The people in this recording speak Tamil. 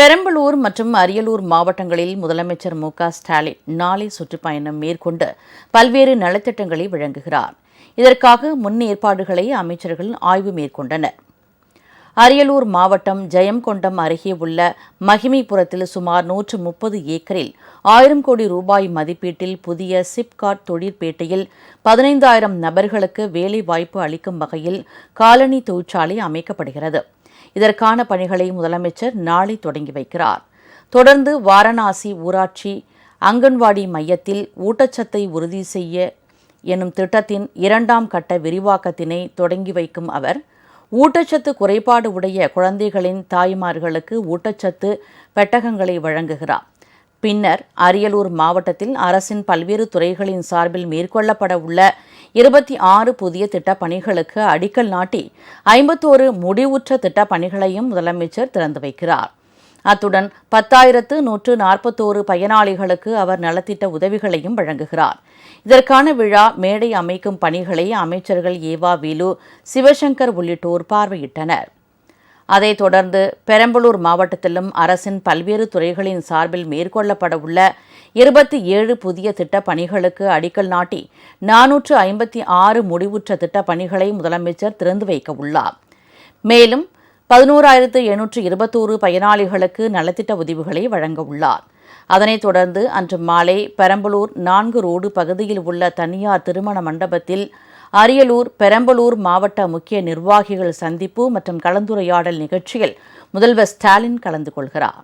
பெரம்பலூர் மற்றும் அரியலூர் மாவட்டங்களில் முதலமைச்சர் மு க ஸ்டாலின் நாளை சுற்றுப்பயணம் மேற்கொண்டு பல்வேறு நலத்திட்டங்களை வழங்குகிறார். இதற்காக முன்னேற்பாடுகளை அமைச்சர்கள் ஆய்வு மேற்கொண்டனர். அரியலூர் மாவட்டம் ஜெயங்கொண்டம் அருகே உள்ள மகிமைபுரத்தில் சுமார் நூற்று முப்பது ஏக்கரில் ஆயிரம் கோடி ரூபாய் மதிப்பீட்டில் புதிய சிப்காட் தொழிற்பேட்டையில் பதினைந்தாயிரம் நபர்களுக்கு வேலை வாய்ப்பு அளிக்கும் வகையில் காலனி தொழிற்சாலை அமைக்கப்படுகிறது. இதற்கான பணிகளை முதலமைச்சர் நாளை தொடங்கி வைக்கிறார். தொடர்ந்து வாரணாசி ஊராட்சி அங்கன்வாடி மையத்தில் ஊட்டச்சத்தை உறுதி செய்ய எனும் திட்டத்தின் இரண்டாம் கட்ட விரிவாக்கத்தினை தொடங்கி வைக்கும் அவர் ஊட்டச்சத்து குறைபாடு உடைய குழந்தைகளின் தாய்மார்களுக்கு ஊட்டச்சத்து பெட்டகங்களை வழங்குகிறார். பின்னர் அரியலூர் மாவட்டத்தில் அரசின் பல்வேறு துறைகளின் சார்பில் மேற்கொள்ளப்பட உள்ள இருபத்தி ஆறு புதிய திட்டப் பணிகளுக்கு அடிக்கல் நாட்டி ஐம்பத்தோரு முடிவுற்ற திட்டப் பணிகளையும் முதலமைச்சர் திறந்து வைக்கிறார். அத்துடன் பத்தாயிரத்து நூற்று நாற்பத்தோரு பயனாளிகளுக்கு அவர் நலத்திட்ட உதவிகளையும் வழங்குகிறார். இதற்கான விழா மேடை அமைக்கும் பணிகளை அமைச்சர்கள் ஏவா வேலு சிவசங்கர் உள்ளிட்டோர் பார்வையிட்டனர். அதைத் தொடர்ந்து பெரம்பலூர் மாவட்டத்திலும் அரசின் பல்வேறு துறைகளின் சார்பில் மேற்கொள்ளப்பட உள்ள இருபத்தி ஏழு புதிய திட்டப் பணிகளுக்கு அடிக்கல் நாட்டி நானூற்று ஐம்பத்தி ஆறு முடிவுற்ற திட்டப் பணிகளை முதலமைச்சர் திறந்து வைக்க உள்ளார் மேலும் பதினோராயிரத்து எண்ணூற்று இருபத்தோரு பயனாளிகளுக்கு நலத்திட்ட உதவிகளை வழங்க உள்ளார் அதனைத் தொடர்ந்து அன்று மாலை பெரம்பலூர் நான்கு ரோடு பகுதியில் உள்ள தனியார் திருமண மண்டபத்தில் அரியலூர் பெரம்பலூர் மாவட்ட முக்கிய நிர்வாகிகள் சந்திப்பு மற்றும் கலந்துரையாடல் நிகழ்ச்சியில் முதல்வர் ஸ்டாலின் கலந்து கொள்கிறார்.